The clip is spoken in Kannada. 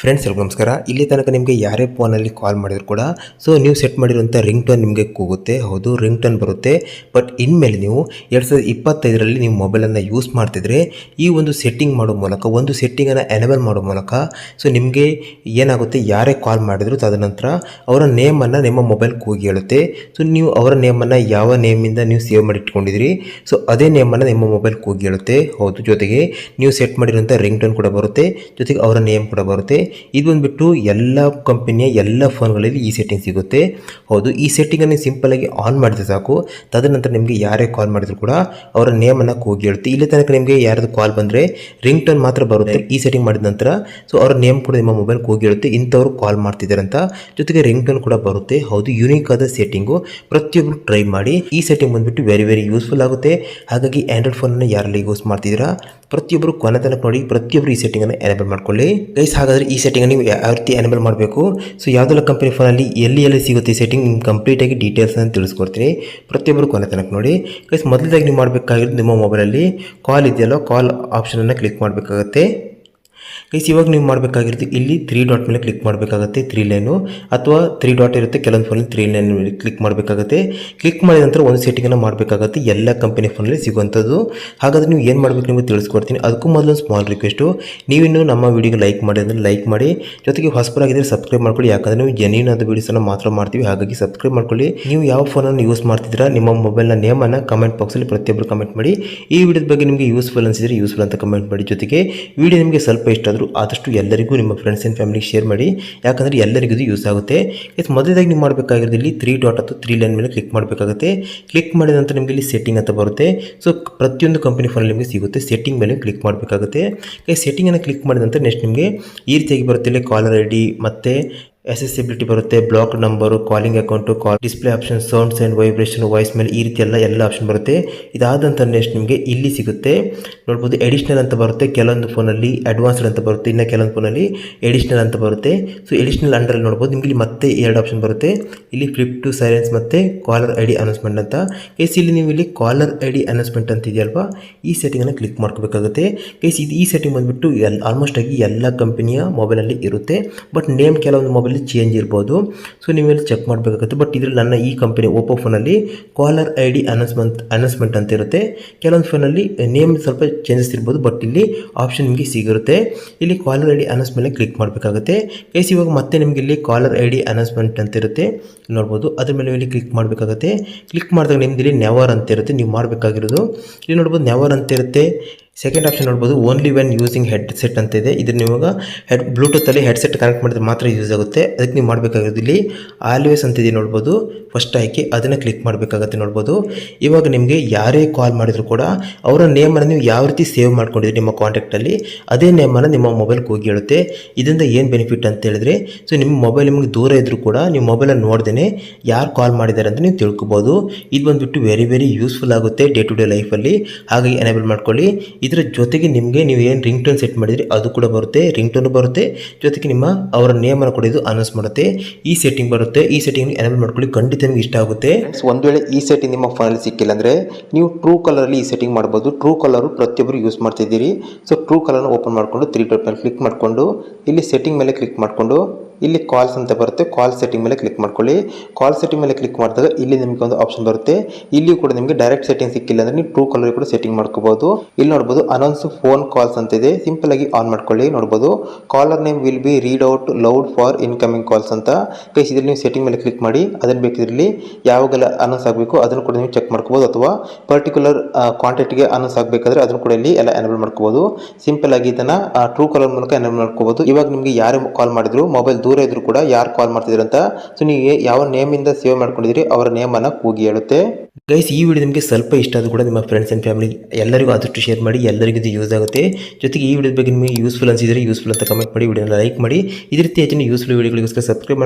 ಫ್ರೆಂಡ್ಸ್ ಎಲ್ಲ ನಮಸ್ಕಾರ. ಇಲ್ಲಿ ತನಕ ನಿಮಗೆ ಯಾರೇ ಫೋನಲ್ಲಿ ಕಾಲ್ ಮಾಡಿದ್ರು ಕೂಡ ಸೊ ನೀವು ಸೆಟ್ ಮಾಡಿರುವಂಥ ರಿಂಗ್ ಟೋನ್ ನಿಮಗೆ ಕೂಗುತ್ತೆ. ಹೌದು ರಿಂಗ್ ಟೋನ್ ಬರುತ್ತೆ. ಬಟ್ ಇನ್ಮೇಲೆ ನೀವು ಎರಡು ಸಾವಿರದ ಇಪ್ಪತ್ತೈದರಲ್ಲಿ ನೀವು ಮೊಬೈಲನ್ನು ಯೂಸ್ ಮಾಡ್ತಿದ್ರೆ, ಈ ಒಂದು ಸೆಟ್ಟಿಂಗ್ ಮಾಡೋ ಮೂಲಕ, ಒಂದು ಸೆಟ್ಟಿಂಗನ್ನು ಎನೇಬಲ್ ಮಾಡೋ ಮೂಲಕ ಸೊ ನಿಮಗೆ ಏನಾಗುತ್ತೆ? ಯಾರೇ ಕಾಲ್ ಮಾಡಿದ್ರು ತದನಂತರ ಅವರ ನೇಮನ್ನು ನಿಮ್ಮ ಮೊಬೈಲ್ ಕೂಗಿ ಹೇಳುತ್ತೆ. ಸೊ ನೀವು ಅವರ ನೇಮನ್ನು ಯಾವ ನೇಮಿಂದ ನೀವು ಸೇವ್ ಮಾಡಿ ಇಟ್ಕೊಂಡಿದ್ರಿ ಸೊ ಅದೇ ನೇಮನ್ನು ನಿಮ್ಮ ಮೊಬೈಲ್ ಕೂಗಿ ಹೇಳುತ್ತೆ. ಹೌದು, ಜೊತೆಗೆ ನೀವು ಸೆಟ್ ಮಾಡಿರುವಂಥ ರಿಂಗ್ ಟೋನ್ ಕೂಡ ಬರುತ್ತೆ. ಜೊತೆಗೆ ಅವರ ನೇಮ್ ಕೂಡ ಬರುತ್ತೆ. ಇದು ಬಂದುಬಿಟ್ಟು ಎಲ್ಲ ಕಂಪನಿಯ ಎಲ್ಲ ಫೋನ್ಗಳಲ್ಲಿ ಈ ಸೆಟ್ಟಿಂಗ್ ಸಿಗುತ್ತೆ. ಹೌದು ಈ ಸೆಟ್ಟಿಂಗನ್ನು ಸಿಂಪಲಾಗಿ ಆನ್ ಮಾಡಿದ್ರೆ ಸಾಕು. ತದನಂತರ ನಿಮಗೆ ಯಾರೇ ಕಾಲ್ ಮಾಡಿದ್ರು ಕೂಡ ಅವರ ನೇಮನ್ನು ಕೂಗಿ ಹೇಳುತ್ತೆ. ಇಲ್ಲಿ ತನಕ ನಿಮಗೆ ಯಾರಾದ್ರು ಕಾಲ್ ಬಂದರೆ ರಿಂಗ್ ಟೋನ್ ಮಾತ್ರ ಬರುತ್ತೆ ಈ ಸೆಟ್ಟಿಂಗ್ ಮಾಡಿದ ನಂತರ. ಸೊ ಅವರ ನೇಮ್ ಕೂಡ ನಿಮ್ಮ ಮೊಬೈಲ್ ಕೂಗಿ ಹೇಳುತ್ತೆ. ಇಂಥವ್ರು ಕಾಲ್ ಮಾಡ್ತಿದ್ದಾರೆ ಅಂತ ಜೊತೆಗೆ ರಿಂಗ್ ಟೋನ್ ಕೂಡ ಬರುತ್ತೆ. ಹೌದು ಯುನೀಕ್ ಆದ ಸೆಟ್ಟಿಂಗು ಪ್ರತಿಯೊಬ್ಬರು ಟ್ರೈ ಮಾಡಿ ಈ ಸೆಟ್ಟಿಂಗ್ ಬಂದುಬಿಟ್ಟು ವೆರಿ ವೆರಿ ಯೂಸ್ಫುಲ್ ಆಗುತ್ತೆ. ಹಾಗಾಗಿ ಆ್ಯಂಡ್ರಾಯ್ಡ್ ಫೋನನ್ನು ಯಾರಲ್ಲಿ ಯೂಸ್ ಮಾಡ್ತಿದ್ದೀರಾ? ಪ್ರತಿಯೊಬ್ಬರು ಕೊನೆ ತನಕ ನೋಡಿ ಪ್ರತಿಯೊಬ್ಬರು ಈ ಸೆಟ್ಟಿಂಗನ್ನು ಎನೇಬಲ್ ಮಾಡ್ಕೊಳ್ಳಿ. ಗೈಸ್ ಹಾಗಾದರೆ ಈ ಸೆಟ್ಟಿಂಗ್ ನೀವು ಯಾವ ರೀತಿ ಎನೇಬಲ್ ಮಾಡಬೇಕು. ಸೊ ಯಾವುದೆಲ್ಲ ಕಂಪನಿ ಫೋನಲ್ಲಿ ಎಲ್ಲಿ ಎಲ್ಲಿ ಸಿಗುತ್ತೆ ಸೆಟ್ಟಿಂಗ್ ನಿಮ್ಗೆ ಕಂಪ್ಲೀಟಾಗಿ ಡೀಟೇಲ್ಸನ್ನು ತಿಳಿಸ್ಕೊಡ್ತೀನಿ. ಪ್ರತಿಯೊಬ್ಬರು ಕೊನೆ ತನಕ ನೋಡಿ. ಗೈಸ್ ಮೊದಲದಾಗಿ ನೀವು ಮಾಡಬೇಕಾಗಿರೋದು ನಿಮ್ಮ ಮೊಬೈಲಲ್ಲಿ ಕಾಲ್ ಇದೆಯಲ್ಲ ಕಾಲ್ ಆಪ್ಷನನ್ನು ಕ್ಲಿಕ್ ಮಾಡಬೇಕಾಗತ್ತೆ. ಗೈಸ್ ಇವಾಗ ನೀವು ಮಾಡಬೇಕಾಗಿರೋದು ಇಲ್ಲಿ ತ್ರೀ ಡಾಟ್ ಮೇಲೆ ಕ್ಲಿಕ್ ಮಾಡಬೇಕಾಗುತ್ತೆ ತ್ರೀ ಲೈನು ಅಥವಾ ತ್ರೀ ಡಾಟ್ ಇರುತ್ತೆ, ಕೆಲವೊಂದು ಫೋನಲ್ಲಿ ತ್ರೀ ಲೈನ್ ಮೇಲೆ ಕ್ಲಿಕ್ ಮಾಡಬೇಕಾಗುತ್ತೆ. ಕ್ಲಿಕ್ ಮಾಡಿದ ನಂತರ ಒಂದು ಸೆಟ್ಟಿಂಗನ್ನು ಮಾಡಬೇಕಾಗುತ್ತೆ. ಎಲ್ಲ ಕಂಪನಿ ಫೋನಲ್ಲಿ ಸಿಗುವಂಥದ್ದು. ಹಾಗಾದ್ರೆ ನೀವು ಏನು ಮಾಡಬೇಕು ನಿಮಗೆ ತಿಳಿಸ್ಕೊಡ್ತೀನಿ. ಅದಕ್ಕೂ ಮೊದಲು ಸ್ಮಾಲ್ ರಿಕ್ವೆಸ್ಟು ನೀವಿನ್ನು ನಮ್ಮ ವಿಡಿಯೋಗೆ ಲೈಕ್ ಮಾಡಿ ಅಂದರೆ ಲೈಕ್ ಮಾಡಿ. ಜೊತೆಗೆ ಹೊಸಬರಾಗಿದ್ದರೆ ಸಬ್ಸ್ಕ್ರೈಬ್ ಮಾಡ್ಕೊಳ್ಳಿ. ಯಾಕಂದರೆ ನೀವು ಜೆನ್ಯೂನ್ ಆದ ವೀಡಿಯೋಸನ್ನು ಮಾತ್ರ ಮಾಡ್ತೀವಿ. ಹಾಗಾಗಿ ಸಬ್ಸ್ಕ್ರೈಬ್ ಮಾಡ್ಕೊಳ್ಳಿ. ನೀವು ಯಾವ ಫೋನನ್ನು ಯೂಸ್ ಮಾಡ್ತಿದ್ದೀರಾ, ನಿಮ್ಮ ಮೊಬೈಲ್ನ ನೇಮನ್ನು ಕಮೆಂಟ್ ಬಾಕ್ಸಲ್ಲಿ ಪ್ರತಿಯೊಬ್ಬರು ಕಮೆಂಟ್ ಮಾಡಿ. ಈ ವಿಡಿಯೋದ ಬಗ್ಗೆ ನಿಮಗೆ ಯೂಸ್ಫುಲ್ ಅನಿಸಿದರೆ ಯೂಸ್ಫುಲ್ ಅಂತ ಕಮೆಂಟ್ ಮಾಡಿ. ಜೊತೆಗೆ ವಿಡಿಯೋ ನಿಮಗೆ ಸ್ವಲ್ಪ ಇಷ್ಟ ಆದರೂ ಆದಷ್ಟು ಎಲ್ಲರಿಗೂ ನಿಮ್ಮ ಫ್ರೆಂಡ್ಸ್ ಆ್ಯಂಡ್ ಫ್ಯಾಮಿಲಿಗೆ ಶೇರ್ ಮಾಡಿ. ಯಾಕಂದರೆ ಎಲ್ಲರಿಗೂ ಇದು ಯೂಸ್ ಆಗುತ್ತೆ. ಎಸ್ ಮೊದಲಾಗಿ ನೀವು ಮಾಡಬೇಕಾಗಿರೋದು ಇಲ್ಲಿ ತ್ರೀ ಡಾಟ್ ಅಥವಾ ತ್ರೀ ಲೈನ್ ಮೇಲೆ ಕ್ಲಿಕ್ ಮಾಡಬೇಕಾಗುತ್ತೆ. ಕ್ಲಿಕ್ ಮಾಡಿದ ನಂತರ ನಿಮಗೆ ಇಲ್ಲಿ ಸೆಟ್ಟಿಂಗ್ ಅಂತ ಬರುತ್ತೆ. ಸೊ ಪ್ರತಿಯೊಂದು ಕಂಪನಿ ಫೋನಲ್ಲಿ ನಿಮಗೆ ಸಿಗುತ್ತೆ. ಸೆಟ್ಟಿಂಗ್ ಮೇಲೆ ಕ್ಲಿಕ್ ಮಾಡಬೇಕಾಗುತ್ತೆ. ಸೆಟ್ಟಿಂಗನ್ನು ಕ್ಲಿಕ್ ಮಾಡಿದ ನಂತರ ನೆಕ್ಸ್ಟ್ ನಿಮಗೆ ಈ ರೀತಿಯಾಗಿ ಬರುತ್ತೆ ಕಾಲರ್ ಐ ಡಿ ಮತ್ತು ಎಸೆಸಿಬಿಲಿಟಿ ಬರುತ್ತೆ block number calling account call display option sounds and vibration voice ಮೇಲೆ ಈ ರೀತಿ ಎಲ್ಲ ಎಲ್ಲ ಆಪ್ಷನ್ ಬರುತ್ತೆ. ಇದಾದಂಥ ನೆಕ್ಸ್ಟ್ ನಿಮಗೆ ಇಲ್ಲಿ ಸಿಗುತ್ತೆ. ನೋಡ್ಬೋದು ಎಡಿಷ್ನಲ್ ಅಂತ ಬರುತ್ತೆ, ಕೆಲವೊಂದು ಫೋನಲ್ಲಿ ಅಡ್ವಾನ್ಸ್ಡ್ ಅಂತ ಬರುತ್ತೆ, ಇನ್ನು ಕೆಲವೊಂದು ಫೋನಲ್ಲಿ ಎಡಿಷ್ನಲ್ ಅಂತ ಬರುತ್ತೆ. ಸೊ ಎಡಿಷ್ನಲ್ ಅಂಡರಲ್ಲಿ ನೋಡ್ಬೋದು, ನಿಮಗೆ ಇಲ್ಲಿ ಮತ್ತೆ ಎರಡು ಆಪ್ಷನ್ ಬರುತ್ತೆ. ಇಲ್ಲಿ ಫ್ಲಿಪ್ ಟು ಸೈಲೆನ್ಸ್ ಮತ್ತು ಕಾಲರ್ ಐ ಡಿ ಅನೌನ್ಸ್ಮೆಂಟ್ ಅಂತ. ಕೇಸ್ ಇಲ್ಲಿ ನೀವು ಇಲ್ಲಿ ಕಾಲರ್ ಐ ಡಿ ಅನೌನ್ಸ್ಮೆಂಟ್ ಅಂತ ಇದೆಯಲ್ವಾ? ಈ ಸೆಟ್ಟಿಂಗನ್ನು ಕ್ಲಿಕ್ ಮಾಡ್ಕೋಬೇಕಾಗುತ್ತೆ. ಕೇಸ್ ಇದು ಈ ಸೆಟ್ಟಿಂಗ್ ಬಂದುಬಿಟ್ಟು ಎಲ್ ಆಲ್ಮೋಸ್ಟ್ ಆಗಿ ಎಲ್ಲ ಕಂಪನಿಯ ಮೊಬೈಲಲ್ಲಿ ಇರುತ್ತೆ. ಬಟ್ ನೇಮ್ ಕೆಲವೊಂದು ಮೊಬೈಲಲ್ಲಿ ಚೇಂಜ್ ಇರ್ಬೋದು. ಸೊ ನೀವೆಲ್ಲ ಚೆಕ್ ಮಾಡಬೇಕಾಗುತ್ತೆ. ಬಟ್ ಇದರಲ್ಲಿ ನನ್ನ ಈ ಕಂಪನಿ ಓಪೋ ಫೋನಲ್ಲಿ caller I D announcement announcement ಅಂತ ಇರುತ್ತೆ. ಕೆಲವೊಂದು ಫೋನಲ್ಲಿ ನೇಮ್ ಸ್ವಲ್ಪ ಚೇಂಜಸ್ ಇರ್ಬೋದು ಬಟ್ ಇಲ್ಲಿ ಆಪ್ಷನ್ ನಿಮಗೆ ಸಿಗಿರುತ್ತೆ ಇಲ್ಲಿ ಕಾಲರ್ ಐ ಡಿ ಮೇಲೆ ಕ್ಲಿಕ್ ಮಾಡಬೇಕಾಗುತ್ತೆ. ಕೇಸ್ ಇವಾಗ ಮತ್ತೆ ನಿಮಗೆ ಇಲ್ಲಿ ಕಾಲರ್ ಐ ಡಿ ಅನೌನ್ಸ್ಮೆಂಟ್ ಅಂತ ಇರುತ್ತೆ. ನೋಡ್ಬೋದು. ಅದ್ರ ಮೇಲೆ ಇಲ್ಲಿ ಕ್ಲಿಕ್ ಮಾಡಬೇಕಾಗುತ್ತೆ. ಕ್ಲಿಕ್ ಮಾಡಿದಾಗ ನಿಮ್ದು ಇಲ್ಲಿ ನೆವರ್ ಅಂತ ಇರುತ್ತೆ. ನೀವು ಮಾಡಬೇಕಾಗಿರೋದು. ಇಲ್ಲಿ ನೋಡ್ಬೋದು ನೆವರ್ ಅಂತ ಇರುತ್ತೆ. ಸೆಕೆಂಡ್ ಆಪ್ಷನ್ ನೋಡ್ಬೋದು only when using headset ಅಂತ ಇದೆ ಇದನ್ನು ಇವಾಗ ಹೆಡ್ ಬ್ಲೂಟೂತಲ್ಲಿ ಹೆಡ್ಸೆಟ್ ಕನೆಕ್ಟ್ ಮಾಡಿದ್ರೆ ಮಾತ್ರ ಯೂಸ್ ಆಗುತ್ತೆ. ಅದಕ್ಕೆ ನೀವು ಮಾಡಬೇಕಾಗಿರೋದು ಇಲ್ಲಿ ಆಲ್ವೇಸ್ ಅಂತಿದೆ ನೋಡ್ಬೋದು. ಫಸ್ಟ್ ಆಯ್ಕೆ ಅದನ್ನು ಕ್ಲಿಕ್ ಮಾಡಬೇಕಾಗತ್ತೆ ನೋಡ್ಬೋದು. ಇವಾಗ ನಿಮಗೆ ಯಾರೇ ಕಾಲ್ ಮಾಡಿದ್ರು ಕೂಡ ಅವರ ನೇಮನ್ನು ನೀವು ಯಾವ ರೀತಿ ಸೇವ್ ಮಾಡ್ಕೊಂಡಿದ್ರಿ ನಿಮ್ಮ ಕಾಂಟ್ಯಾಕ್ಟಲ್ಲಿ ಅದೇ ನೇಮನ್ನು ನಿಮ್ಮ ಮೊಬೈಲ್ಗೆ ಹೋಗಿ ಹೇಳುತ್ತೆ. ಇದರಿಂದ ಏನು ಬೆನಿಫಿಟ್ ಅಂತ ಹೇಳಿದ್ರೆ ಸೊ ನಿಮ್ಮ ಮೊಬೈಲ್ ನಿಮಗೆ ದೂರ ಇದ್ದರೂ ಕೂಡ ನೀವು ಮೊಬೈಲನ್ನು ನೋಡ್ದೇ ಯಾರು ಕಾಲ್ ಮಾಡಿದ್ದಾರೆ ಅಂತ ನೀವು ತಿಳ್ಕೊಬೋದು. ಇದು ಬಂದುಬಿಟ್ಟು ವೆರಿ ವೆರಿ ಯೂಸ್ಫುಲ್ ಆಗುತ್ತೆ ಡೇ ಟು ಡೇ ಲೈಫಲ್ಲಿ ಹಾಗಾಗಿ ಎನೇಬಲ್ ಮಾಡ್ಕೊಳ್ಳಿ. ಇದರ ಜೊತೆಗೆ ನಿಮಗೆ ನೀವು ಏನು ರಿಂಗ್ ಟೋನ್ ಸೆಟ್ ಮಾಡಿದ್ರಿ, ಅದು ಕೂಡ ಬರುತ್ತೆ ರಿಂಗ್ ಟೋನ್ ಬರುತ್ತೆ. ಜೊತೆಗೆ ನಿಮ್ಮ ಅವರ ನೇಮನ್ನು ಕೂಡ ಇದು ಅನೌನ್ಸ್ ಮಾಡುತ್ತೆ. ಈ ಸೆಟ್ಟಿಂಗ್ ಬರುತ್ತೆ, ಈ ಸೆಟ್ಟಿಂಗ್ ಎನೇಬಲ್ ಮಾಡ್ಕೊಳ್ಳಿ, ಖಂಡಿತ ನಿಮಗೆ ಇಷ್ಟ ಆಗುತ್ತೆ. ಒಂದು ವೇಳೆ ಈ ಸೆಟ್ಟಿಂಗ್ ನಿಮ್ಮ ಫೋನಲ್ಲಿ ಸಿಕ್ಕಿಲ್ಲ ಅಂದರೆ, ನೀವು ಟ್ರೂ ಕಲರಲ್ಲಿ ಈ ಸೆಟ್ಟಿಂಗ್ ಮಾಡ್ಬೋದು. ಟ್ರೂ ಕಲರು ಪ್ರತಿಯೊಬ್ಬರು ಯೂಸ್ ಮಾಡ್ತಿದ್ದೀರಿ. ಸೊ ಟ್ರೂ ಕಲರ್ನ ಓಪನ್ ಮಾಡಿಕೊಂಡು ತ್ರೀ ಡಾಟ್ ಮೇಲೆ ಕ್ಲಿಕ್ ಮಾಡಿಕೊಂಡು, ಇಲ್ಲಿ ಸೆಟ್ಟಿಂಗ್ ಮೇಲೆ ಕ್ಲಿಕ್ ಮಾಡಿಕೊಂಡು ಇಲ್ಲಿ ಕಾಲ್ಸ್ ಅಂತ ಬರುತ್ತೆ. ಕಾಲ್ ಸೆಟ್ಟಿಂಗ್ ಮೇಲೆ ಕ್ಲಿಕ್ ಮಾಡ್ಕೊಳ್ಳಿ. ಕಾಲ್ ಸೆಟ್ಟಿಂಗ್ ಮೇಲೆ ಕ್ಲಿಕ್ ಮಾಡಿದಾಗ ಇಲ್ಲಿ ನಿಮಗೆ ಒಂದು ಆಪ್ಷನ್ ಬರುತ್ತೆ. ಇಲ್ಲಿ ಕೂಡ ನಿಮಗೆ ಡೈರೆಕ್ಟ್ ಸೆಟ್ಟಿಂಗ್ ಸಿಕ್ಕಿಲ್ಲ ಅಂದ್ರೆ ನೀವು ಟ್ರೂ ಕಲರ್ ಕೂಡ ಸೆಟ್ಟಿಂಗ್ ಮಾಡ್ಕೋಬಹುದು ಇಲ್ಲಿ ನೋಡ್ಬೋದು ಅನೌನ್ಸ್ ಫೋನ್ ಕಾಲ್ಸ್ ಅಂತ ಇದೆ. ಸಿಂಪಲ್ ಆಗಿ ಆನ್ ಮಾಡ್ಕೊಳ್ಳಿ. ನೋಡ್ಬೋದು caller name will be read out loud for incoming calls ಅಂತ. ಕೈಸ್ ಇದ್ರಲ್ಲಿ ನೀವು ಸೆಟ್ಟಿಂಗ್ ಮೇಲೆ ಕ್ಲಿಕ್ ಮಾಡಿ, ಅದನ್ನು ಬೇಕಿದ್ರಲ್ಲಿ ಯಾವಾಗೆಲ್ಲ ಅನೌನ್ಸ್ ಆಗಬೇಕು ಅದನ್ನು ಕೂಡ ನೀವು ಚೆಕ್ ಮಾಡ್ಕೋಬಹುದು ಅಥವಾ ಪರ್ಟಿಕ್ಯುಲರ್ ಕ್ವಾಂಟಿಟಿಗೆ ಅನೌನ್ಸ್ ಆಗಬೇಕಾದ್ರೆ ಅದನ್ನು ಕೂಡ ಇಲ್ಲಿ ಎಲ್ಲ ಎನೇಬಲ್ ಮಾಡ್ಕೋಬಹುದು ಸಿಂಪಲ್ ಆಗಿ ಇದನ್ನ ಟ್ರೂ ಕಲರ್ ಮೂಲಕ ಎನೇಬಲ್ ಮಾಡ್ಕೋಬಹುದು ಇವಾಗ ನಿಮಗೆ ಯಾರೇ ಕಾಲ್ ಮಾಡಿದ್ರು ಮೊಬೈಲ್ ದೂರ ಇದ್ರು ಕೂಡ ಯಾರು ಕಾಲ್ ಮಾಡ್ತಿದ್ರು ಅಂತ ಸೊ ನೀವು ಯಾವ ಇಂದ ಸೇವ್ ಮಾಡ್ಕೊಂಡಿದ್ರಿ ಅವರ ನೇಮನ್ನು ಕೂಗಿ ಹೇಳುತ್ತೆ. ಗೈಸ್ ಈ ವಿಡಿಯೋ ನಿಮಗೆ ಸ್ವಲ್ಪ ಇಷ್ಟ ಆದರೂ ಕೂಡ ನಿಮ್ಮ ಫ್ರೆಂಡ್ಸ್ ಅಂಡ್ ಫ್ಯಾಮಿಲಿ ಎಲ್ಲರಿಗೂ ಆದಷ್ಟು ಶೇರ್ ಮಾಡಿ, ಎಲ್ಲರಿಗೂ ಇದು ಯೂಸ್ ಆಗುತ್ತೆ. ಜೊತೆಗೆ ಈ ವಿಡಿಯೋದ ಬಗ್ಗೆ ನಿಮಗೆ ಯೂಸ್ಫುಲ್ ಅನಿಸಿದರೆ ಯೂಸ್ಫುಲ್ ಅಂತ ಕಮೆಂಟ್ ಮಾಡಿ ವಿಡಿಯೋನ ಲೈಕ್ ಮಾಡಿ. ಇದೇ ರೀತಿ ಹೆಚ್ಚಿನ ಯೂಸ್ಫುಲ್ ವಿಡಿಯೋಗಳಿಗೋಸ್ಕರ ಸಬ್ಸ್ಕ್ರೈಬ್